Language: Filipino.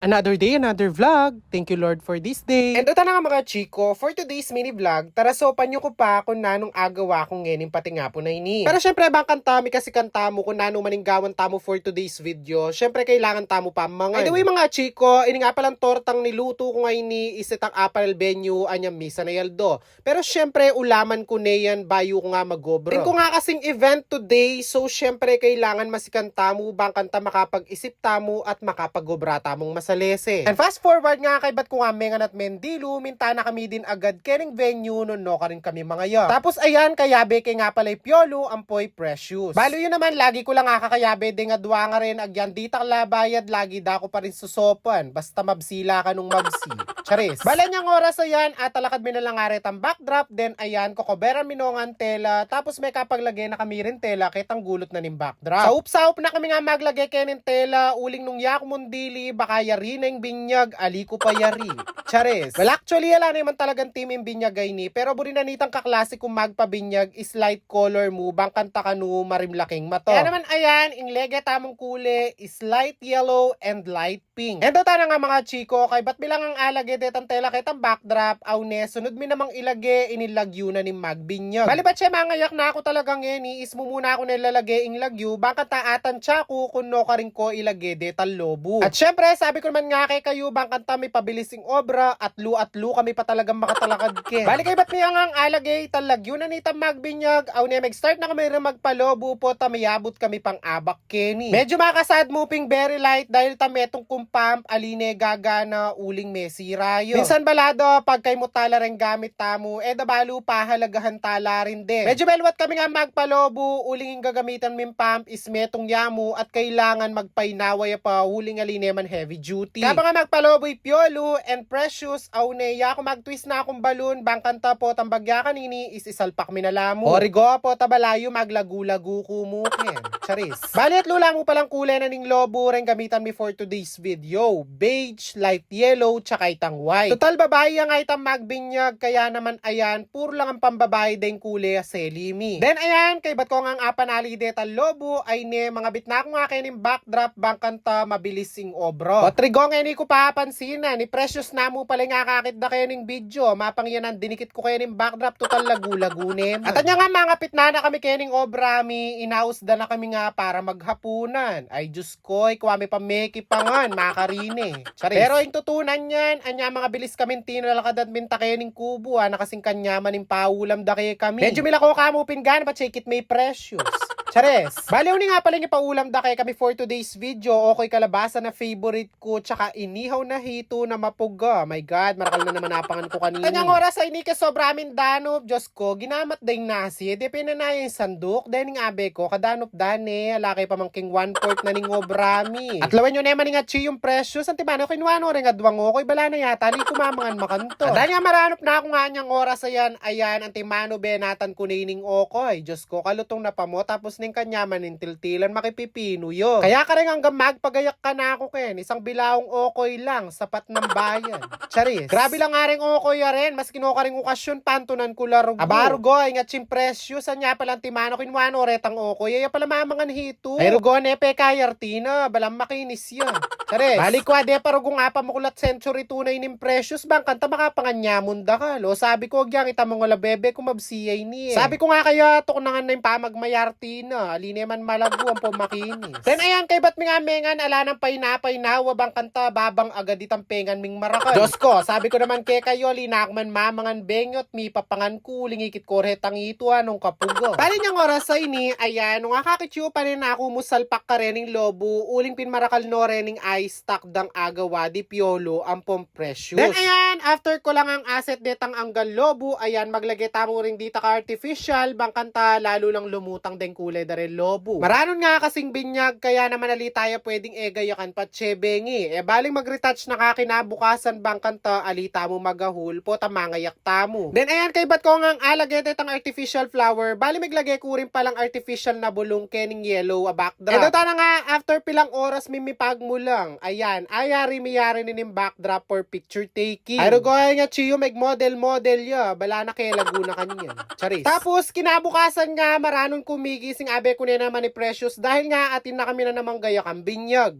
Another day, another vlog. Thank you Lord for this day. And ito na nga mga chiko, for today's mini vlog, tara sopan nyo ko pa kung nanong agawa kong ngening pati nga po na ini. Pero syempre bang kanta mi kasi kanta mo kung nanong maninggawan tamo for today's video, syempre kailangan tamo pa mga. Anyway mga chiko, ini nga palang tortang niluto ko ngayon ni isitang apple venue anyang misa na yaldo. Pero syempre ulaman ko na yan bayo ko nga magobro. Ko nga kasing event today, so syempre kailangan masikan tamo bang kanta makapag-isip tamo at makapagobra tamong masalese. And fast forward nga kay bat ko nga mengan at mendilu, minta na kami din agad kering venue no no ka rin kami mga yo. Tapos ayan, kayabe kay nga pala'y piolo, ampoy precious. Balo yun naman, lagi ko lang nga kakayabe nga duwa nga rin agyan di takla bayad, lagi da ko pa rin susopan, basta mabsila ka nung mabsi. Charis. Bala niyang oras ayan, at talakad mi lang nga rin ang backdrop, then ayan, kokoberan minongan tela, tapos may kapaglagay na kami rin tela, kitang gulot na ning backdrop. Saup-saup na kami nga maglagay kenin tela, uling nung yak mundili, baka yari na yung binyag, ali ko pa yari. Charis. Well, actually, ala naman talagang team yung binyag ni, pero buri na nitang kaklase kung magpabinyag is light color mo, bang kanta ka no, marimlaking mato. Kaya naman, ayan, in lege tamong kule is light yellow and light pink. And ito na nga mga chiko, kay ba't bilang ang alage detang tela kitang backdrop, aw ne, sunod mi namang ilage, inilagyo na ni magbinyag. Bali ba't siya mangayak na ako talagang yan, is mo muna ako nilalagay ing lagyo, baka taatan siya ko kung no ka rin ko ilagay detal lobo. At syempre, sabi ko naman nga kay kayo, bang kanta may pabilising obra, at lu at lu kami pa talagang makatalakad ke. Bali kay ba't niya nga ang alagay, talagyo na ni magbinyag, aw ne, mag-start na kami rin magpalobo po, tamayabot kami pang abak kenny. Medyo makasad moving very light dahil tametong kumpamp, aline gagana, uling mesira yun. Minsan balado, pag kay mo tala rin gamit tamo, eh dabalo pa halagahan tala rin din. Medyo belwat kami nga magpalobo, uling yung gagamitan min pump is metong yamu at kailangan magpainaway pa uling aline man heavy duty. Kaya nga magpaloboy piolo and precious, aw neya ako mag-twist na akong balon, bangkanta po tambagya kanini is isalpak minalamu. Origo po tabalayo maglagu-lagu kumukin. Charis. Bali at lula mo palang kulay na ning lobo rin gamitan mi for today's video. Beige, light yellow, tsaka itang white. Total babae ang itang magbinyag, kaya naman ayan, puro lang ang pambabae din kulay selimi. Then ayan, kay ba't ko nga ang apanali deta lobo, ay ne, mga bitna ko nga kayo ning backdrop, bangkanta, mabilis sing obro. O trigong ni ko papansin na, ni Precious na mo pala nga kakit na kayo ning video, mapangyanan, dinikit ko kayo ning backdrop, total lagu-lagunim. At anya nga mga pitna na kami kayo ning obra, mi, inausda na kami nga para maghapunan. Ay, Diyos ko, ikaw kami pa meki pa nga, makarine. Charis. Pero yung tutunan yan, anya mga bilis kami tinalakad at minta kayo ning kubo, ah, nakasing kanyaman ng paulam da kami. Medyo milako ka mo pinggan, but shake it may precious. Chares. Baliw ni nga pala yung paulam da kay kami for today's video. Okay kalabasa na favorite ko. Tsaka inihaw na hito na mapuga. My God, marakal na naman napangan ko kanina. Kanyang oras ay ni sobra amin danop. Diyos ko, ginamat ding nasi. Di pinana yung sandok. Dahil ng abe ko, kadanop dane. Alakay pamangking one fourth na ning obrami. At lawan nyo naman nga chi yung presyo. Santimano, kinuano rin nga duwang ko. Bala na yata. Li kumamangan makanto. At dahil nga maranop na ako nga niyang oras ayan. Ayan, antimano benatan ko nining okoy. Diyos ko, kalutong na pa mo. Tapos ning kanyaman ning tiltilan makipipino yo. Kaya ka rin hanggang magpagayak ka na ako ken. Isang bilaong okoy lang, sapat ng bayan. Charis. Grabe lang nga rin okoy ya rin. Mas kinuha ka rin okasyon, pantunan ko laro. Abarugo, ingat chim presyo. Sa niya palang timano kinuano retang okoy. Ay pala mamangan hito. Ay rugo nepe kayartina. Balang makinis yan. Charis. Balik ko ade parugo nga pa makulat century tunay ning precious bang kanta makapanganyamon da ka. Lo sabi ko gyang ita mga bebe kumabsiyay ni. Sabi ko nga kaya to na nga na yung pamagmayartina. Aline man malago ang pumakinis. Then ayan kay ba't nga mengan ala ng painapay na wabang kanta babang agad itang pengan ming marakan. Diyos ko, sabi ko naman kay kayo linak man mamangan bengot mi papangan kuling ikit korhetang ito anong kapugo. Bali niyang oras sa ini, ayan, nung akakitsyo pa rin ako musalpak ka rin ng lobo, uling pinmarakal no rin ng ice stock dang agawa di piolo ang precious. Then ayan, after ko lang ang asset detang anggal lobo, ayan, maglagay tamo ring dita ka artificial, bang kanta lalo lang lumutang den kulay da rin lobo. Maranon nga kasing binyag, kaya naman ali tayo pwedeng egayakan pa tsebengi. E baling mag-retouch na kakinabukasan bang kanta, alita mo magahul po, tamangayak tamo. Then ayan, kay ba't ko nga ang alagay detang artificial flower, bali maglagay ko rin palang artificial na bulong kening yellow a backdrop. Ito ta na nga, after pilang oras mimipag mo lang. Ayan, ayari miyari ni ning backdrop for picture taking. Ay rugo nga chiyo meg model model ya, bala na kay Laguna kanyan. Charis. Tapos kinabukasan nga maranon kumigising abe ko na naman ni Precious dahil nga atin na kami na namang gaya kang binyag.